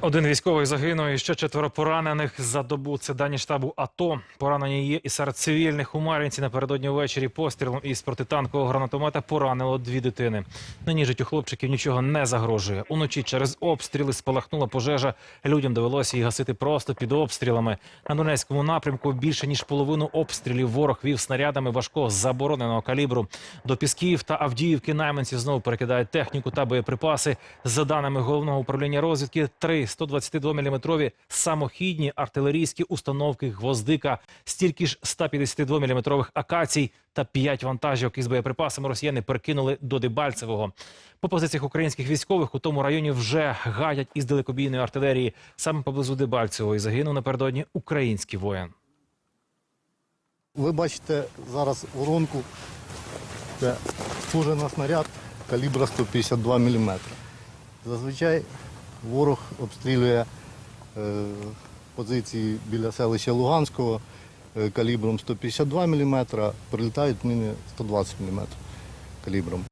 Один військовий загинув і ще четверо поранених за добу. Це дані штабу АТО. Поранені є і серед цивільних у Мар'їнці напередодні ввечері пострілом із протитанкового гранатомета поранило дві дитини. Нині життю хлопчиків нічого не загрожує. Уночі через обстріли спалахнула пожежа. Людям довелося її гасити просто під обстрілами. На Донецькому напрямку більше ніж половину обстрілів ворог вів снарядами важкого забороненого калібру. До Пісків та Авдіївки найманці знову перекидають техніку та боєприпаси. За даними головного управління розвідки, три 122-мм самохідні артилерійські установки «Гвоздика», стільки ж 152-мм акацій та п'ять вантажівок із боєприпасами росіяни перекинули до Дебальцевого. По позиціях українських військових у тому районі вже гадять із далекобійної артилерії. Саме поблизу Дебальцевого і загинув напередодні український воїн. Ви бачите зараз воронку, це схоже на снаряд калібра 152 мм. Зазвичай ворог обстрілює е, позиції біля селища Луганського е, калібром 152 мм, прилітають міни 120 мм калібром.